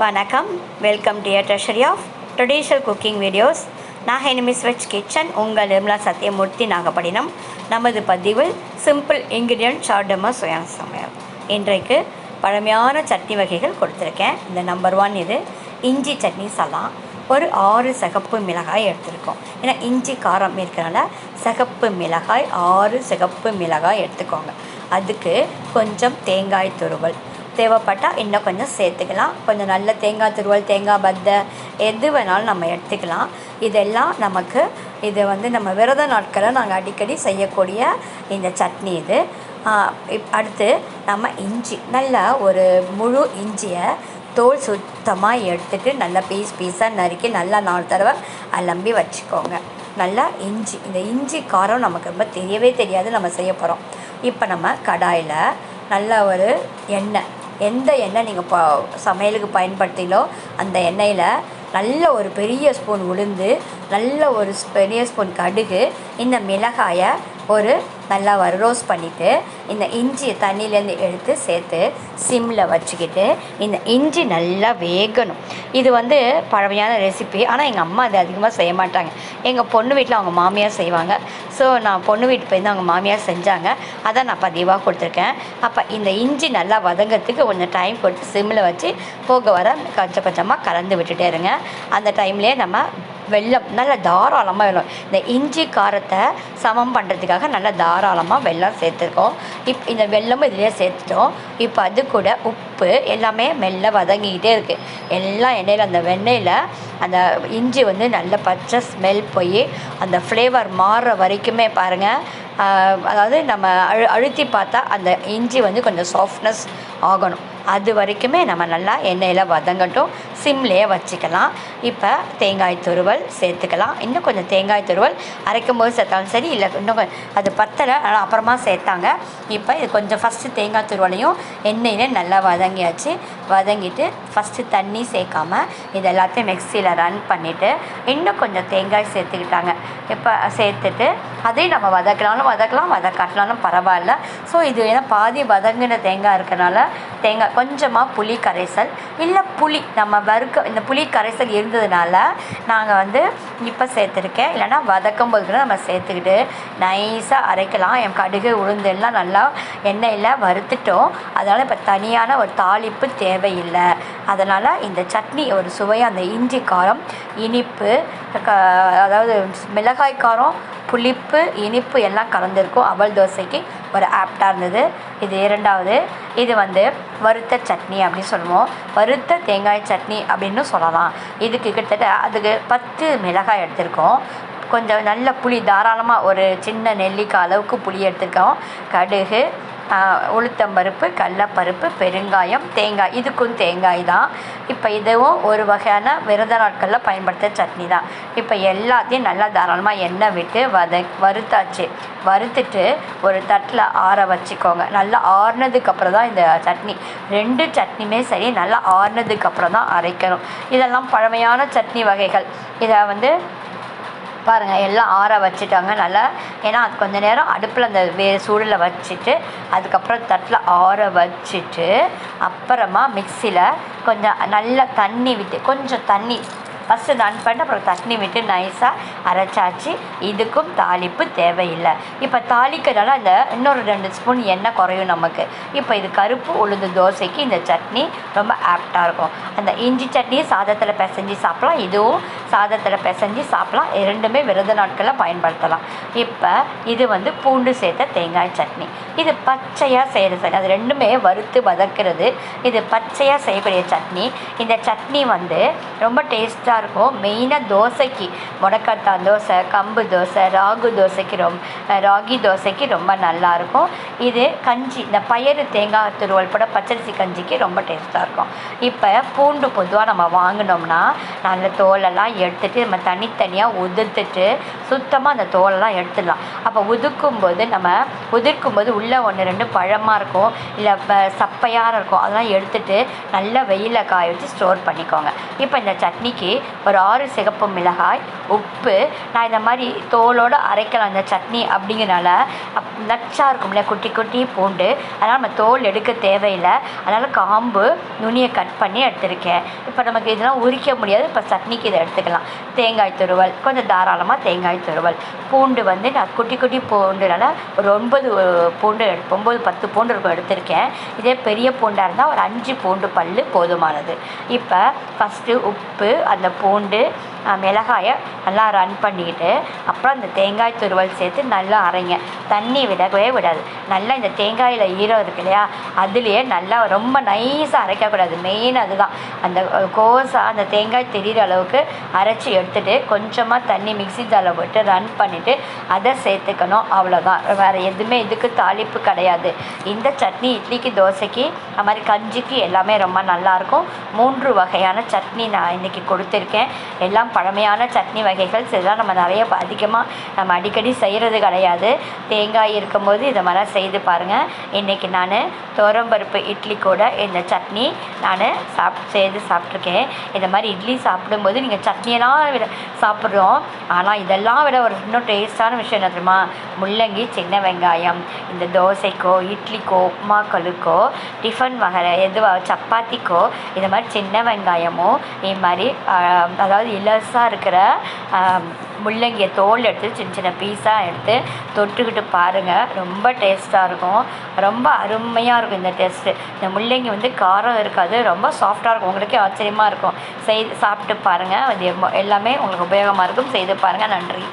வணக்கம். Welcome dear treasury of traditional cooking videos நான் எனிமிஸ் வெஜ் கிச்சன். உங்கள் நிர்மலா சத்யமூர்த்தி நாகப்பட்டினம். நமது பதிவில் சிம்பிள் இன்க்ரீடியன்ட் சார்டம சுயான சமையல். இன்றைக்கு பழமையான சட்னி வகைகள் கொடுத்துருக்கேன். இந்த நம்பர் ஒன் இது இஞ்சி சட்னி சலாம் ஒரு ஆறு சிகப்பு மிளகாய் எடுத்துருக்கோம். ஏன்னா இஞ்சி காரம் இருக்கிறனால சிகப்பு மிளகாய் ஆறு சிகப்பு மிளகாய் எடுத்துக்கோங்க. அதுக்கு கொஞ்சம் தேங்காய் துருவல். தேவைப்பட்டால் இன்னும் கொஞ்சம் சேர்த்துக்கலாம். கொஞ்சம் நல்ல தேங்காய் துருவல் தேங்காய் பத்தை எது வேணாலும் நம்ம எடுத்துக்கலாம். இதெல்லாம் நமக்கு இது வந்து நம்ம விரத நாட்களில் நாங்கள் அடிக்கடி செய்யக்கூடிய இந்த சட்னி இது. இப் அடுத்து நம்ம இஞ்சி நல்லா ஒரு முழு இஞ்சியை தோல் சுத்தமாக எடுத்துட்டு நல்லா பீஸ் பீஸாக நறுக்கி நல்லா நாலு தடவை அலம்பி வச்சுக்கோங்க. நல்லா இஞ்சி இந்த இஞ்சி காரம் நமக்கு ரொம்ப தெரியவே தெரியாது நம்ம செய்ய போகிறோம் இப்போ நம்ம கடாயில் நல்ல ஒரு எண்ணெய் எந்த எண்ணெய் நீங்கள் ப சமையலுக்கு பயன்படுத்திங்களோ அந்த எண்ணெயில் நல்ல ஒரு பெரிய ஸ்பூன் உளுந்து நல்ல ஒரு பெரிய ஸ்பூன் கடுகு இந்த மிளகாயை ஒரு நல்லா வறு ரோஸ்ட் பண்ணிவிட்டு இந்த இஞ்சியை தண்ணியிலேருந்து எடுத்து சேர்த்து சிம்மில் வச்சுக்கிட்டு இந்த இஞ்சி நல்லா வேகணும். இது வந்து பழமையான ரெசிபி ஆனால் எங்கள் அம்மா அது அதிகமாக செய்ய மாட்டாங்க. எங்கள் பொண்ணு வீட்டில் அவங்க மாமியார் செய்வாங்க. ஸோ நான் பொண்ணு வீட்டு போயிருந்து அவங்க மாமியார் செஞ்சாங்க. அதை நான் பதிவாக கொடுத்துருக்கேன். அப்போ இந்த இஞ்சி நல்லா வதங்கிறதுக்கு கொஞ்சம் டைம் கொடுத்து சிம்மில் வச்சு போக வர கொஞ்சம் கொஞ்சமாக கலந்து விட்டுட்டே இருங்க. அந்த டைம்லேயே நம்ம வெல்லம் நல்ல தாராளமாக வேணும் இந்த இஞ்சி காரத்தை சமம் பண்ணுறதுக்காக நல்லா தாராளமாக வெள்ளம் சேர்த்துருக்கோம். இப் இந்த வெல்லமும் இதிலே சேர்த்துட்டோம். இப்போ அது கூட உப்பு எல்லாமே மெல்ல வதங்கிக்கிட்டே இருக்குது எல்லாம் எண்ணெயில் அந்த வெண்ணெயில் அந்த இஞ்சி வந்து நல்ல பச்சை ஸ்மெல் போய் அந்த ஃப்ளேவர் மாறுற வரைக்குமே பாருங்கள் அதாவது நம்ம அழு அழுத்தி பார்த்தா அந்த இஞ்சி வந்து கொஞ்சம் சாஃப்ட்னஸ் ஆகணும். அது வரைக்குமே நம்ம நல்லா எண்ணெயில் வதங்கட்டும். சிம்லேயே வச்சுக்கலாம். இப்போ தேங்காய் துருவல் சேர்த்துக்கலாம். இன்னும் கொஞ்சம் தேங்காய் துருவல் அரைக்கும் போது சேர்த்தாலும் சரி இல்லை இன்னும் கொஞ்சம் அது பத்தலை ஆனால் அப்புறமா சேர்த்தாங்க. இப்போ இது கொஞ்சம் ஃபஸ்ட்டு தேங்காய் துருவலையும் எண்ணெயிலே நல்லா வதங்கியாச்சு. வதங்கிட்டு ஃபஸ்ட்டு தண்ணி சேர்க்காமல் இது எல்லாத்தையும் மிக்சியில் ரன் பண்ணிவிட்டு இன்னும் கொஞ்சம் தேங்காய் சேர்த்துக்கிட்டாங்க. இப்போ சேர்த்துட்டு அதையும் நம்ம வதக்கினாலும் வதக்கலாம் வதக்காட்டினாலும் பரவாயில்ல. ஸோ இது ஏன்னா பாதி வதங்கின தேங்காய் இருக்கனால தேங்காய் கொஞ்சமாக புளி கரைசல் இல்லை புளி நம்ம வறுக்க இந்த புளி கரைசல் இருந்ததுனால நாங்கள் வந்து இப்போ சேர்த்துருக்கேன். இல்லைனா வதக்கும் போது கூட நம்ம சேர்த்துக்கிட்டு நைஸாக அரைக்கலாம். என் கடுகு உளுந்து எல்லாம் நல்லா எண்ணெயில் வறுத்துட்டோம். அதனால் இப்போ தனியான ஒரு தாளிப்பு தேவையில்லை. அதனால் இந்த சட்னி ஒரு சுவை அந்த இஞ்சி காரம் இனிப்பு க அதாவது மிளகாய் காரம் புளிப்பு இனிப்பு எல்லாம் கலந்துருக்கும். அவல் தோசைக்கு ஒரு ஆப்டாக இருந்தது. இது இரண்டாவது. இது வந்து வறுத்த சட்னி அப்படின்னு சொல்லுவோம். வறுத்த தேங்காய் சட்னி அப்படின்னு சொல்லலாம். இதுக்கு கிட்டத்தட்ட அதுக்கு பத்து மிளகாய் எடுத்திருக்கோம். கொஞ்சம் நல்ல புளி தாராளமாக ஒரு சின்ன நெல்லிக்காய் அளவுக்கு புளி எடுத்திருக்கோம். கடுகு உளுத்தம்பருப்பு கடலப்பருப்பு பெருங்காயம் தேங்காய். இதுக்கும் தேங்காய் தான். இப்போ இதுவும் ஒரு வகையான விரத நாட்களில் பயன்படுத்த சட்னி தான். இப்போ எல்லாத்தையும் நல்லா தாராளமாக எண்ணெய் விட்டு வத வறுத்தாச்சு. வறுத்துட்டு ஒரு தட்டில் ஆற வச்சுக்கோங்க. நல்லா ஆறுனதுக்கப்புறம் தான் இந்த சட்னி. ரெண்டு சட்னியுமே சரி நல்லா ஆறுனதுக்கப்புறம் தான் அரைக்கணும். இதெல்லாம் பழமையான சட்னி வகைகள். இதை வந்து பாருங்கள் எல்லாம் ஆற வச்சுட்டாங்க. நல்லா ஏன்னா அது கொஞ்ச நேரம் அடுப்பில் அந்த வே சூடில் வச்சுட்டு அதுக்கப்புறம் தட்டில் ஆற வச்சுட்டு அப்புறமா மிக்சியில் கொஞ்சம் நல்லா தண்ணி விட்டு கொஞ்சம் தண்ணி ஃபஸ்ட்டு நான் பண்ண அப்புறம் தண்ணி விட்டு நைஸாக அரைச்சாச்சு. இதுக்கும் தாளிப்பு தேவையில்லை. இப்போ தாளிக்கிறதால அந்த இன்னொரு ரெண்டு ஸ்பூன் எண்ணெய் குறையும் நமக்கு. இப்போ இது கருப்பு உளுந்து தோசைக்கு இந்த சட்னி ரொம்ப ஆப்டாக இருக்கும். அந்த இஞ்சி சட்னியும் சாதத்தில் பிசைஞ்சு சாப்பிட்லாம். இதுவும் சாதத்தில் பிசைஞ்சு சாப்பிட்லாம். இரண்டுமே விரத நாட்களில் பயன்படுத்தலாம். இப்போ இது வந்து பூண்டு சேர்த்த தேங்காய் சட்னி. இது பச்சையாக செய்கிற சட்னி. அது ரெண்டுமே வறுத்து வதக்கிறது. இது பச்சையாக செய்யக்கூடிய சட்னி. இந்த சட்னி வந்து ரொம்ப டேஸ்ட்டாக இருக்கும். மெயினாக தோசைக்கு முடக்கத்தான் தோசை கம்பு தோசை ராகு தோசைக்கு ரொம்ப ராகி தோசைக்கு ரொம்ப நல்லாயிருக்கும் இது கஞ்சி இந்த பயிறு தேங்காய் துருவல் போட பச்சரிசி கஞ்சிக்கு ரொம்ப டேஸ்ட்டாக இருக்கும். இப்போ பூண்டு பொதுவாக நம்ம வாங்கினோம்னா நல்ல தோலெல்லாம் எடுத்துகிட்டு நம்ம தனித்தனியாக உதிர்த்துட்டு சுத்தமாக அந்த தோலெல்லாம் எடுத்துடலாம். அப்போ உதுக்கும் போது நம்ம உதிர்க்கும் போது உள்ளே ஒன்று ரெண்டு பழமாக இருக்கும். இல்லை சப்பையாக இருக்கும். அதெல்லாம் எடுத்துகிட்டு நல்லா வெயிலில் காய வச்சு ஸ்டோர் பண்ணிக்கோங்க. இப்போ இந்த சட்னிக்கு ஒரு ஆறு சிகப்பு மிளகாய் உப்பு. நான் இந்த மாதிரி தோலோடு அரைக்கலாம் இந்த சட்னி அப்படிங்கிறனால. அப் நச்சாக இருக்கும்ல குட்டி குட்டி பூண்டு. அதனால் நம்ம தோல் எடுக்க தேவையில்லை. அதனால் காம்பு நுனியை கட் பண்ணி எடுத்திருக்கேன். இப்போ நமக்கு இதெல்லாம் உரிக்க முடியாது. இப்போ சட்னிக்கு இதை எடுத்துக்கலாம். தேங்காய் துருவல். கொஞ்சம் தாராளமாக தேங்காய் துருவல். பூண்டு வந்து நான் குட்டி குட்டி பூண்டுனால ஒரு ஒன்பது பூண்டு எடு- ஒன்பது பத்து பூண்டு இருக்கும் எடுத்திருக்கேன். இதே பெரிய பூண்டாக இருந்தால் ஒரு அஞ்சு பூண்டு பல் போதுமானது. இப்போ ஃபஸ்ட்டு உப்பு அந்த பூண்டு மிளகாயை நல்லா ரன் பண்ணிக்கிட்டு அப்புறம் அந்த தேங்காய் துருவல் சேர்த்து நல்லா அரைங்க. தண்ணி விடவே விடாது. நல்லா இந்த தேங்காயில் ஈரம் இருக்கு இல்லையா? அதுலேயே நல்லா ரொம்ப நைஸாக அரைக்கக்கூடாது. மெயின் அதுதான். அந்த கோஸாக அந்த தேங்காய் தெரிகிற அளவுக்கு அரைச்சி எடுத்துட்டு கொஞ்சமாக தண்ணி மிக்ஸி ஜாரில் போட்டு ரன் பண்ணிவிட்டு அதை சேர்த்துக்கணும். அவ்வளோதான் வேறு எதுவுமே இதுக்கு தாளிப்பு கிடையாது. இந்த சட்னி இட்லிக்கு தோசைக்கு அது மாதிரி கஞ்சிக்கு எல்லாமே ரொம்ப நல்லாயிருக்கும் மூன்று வகையான சட்னி நான் இன்றைக்கி கொடுத்துருக்கேன். எல்லாம் பழமையான சட்னி வகைகள். இதெல்லாம் நம்ம நிறைய அதிகமாக நம்ம அடிக்கடி செய்கிறது கிடையாது. தேங்காய் இருக்கும்போது இதை மாதிரிலாம் செய்து பாருங்கள் இன்றைக்கி நான் துவரம்பருப்பு இட்லி கூட இந்த சட்னி நான் சாப் செய்து சாப்பிட்ருக்கேன் இந்த மாதிரி இட்லி சாப்பிடும்போது நீங்கள் சட்னியெல்லாம் விட சாப்பிட்றோம். ஆனால் இதெல்லாம் விட ஒரு இன்னும் டேஸ்டான விஷயம் என்ன தெரியுமா? முள்ளங்கி சின்ன வெங்காயம் இந்த தோசைக்கோ இட்லிக்கோ உப்மாக்களுக்கோ டிஃபன் வகை எதுவா சப்பாத்திக்கோ இந்த மாதிரி சின்ன வெங்காயமோ இது மாதிரி அதாவது இலசாக இருக்கிற முள்ளங்கியை தோல் எடுத்து சின்ன சின்ன பீஸாக எடுத்து தொட்டுக்கிட்டு பாருங்கள் ரொம்ப டேஸ்ட்டாக இருக்கும். ரொம்ப அருமையாக இருக்கும் இந்த டேஸ்ட்டு இந்த முள்ளங்கி வந்து காரம் இருக்காது. ரொம்ப சாஃப்டாக இருக்கும். உங்களுக்கே ஆச்சரியமாக இருக்கும். செய்து சாப்பிட்டு பாருங்கள் அது எல்லாமே உங்களுக்கு உபயோகமாக இருக்கும். செய்து பாருங்கள் நன்றி.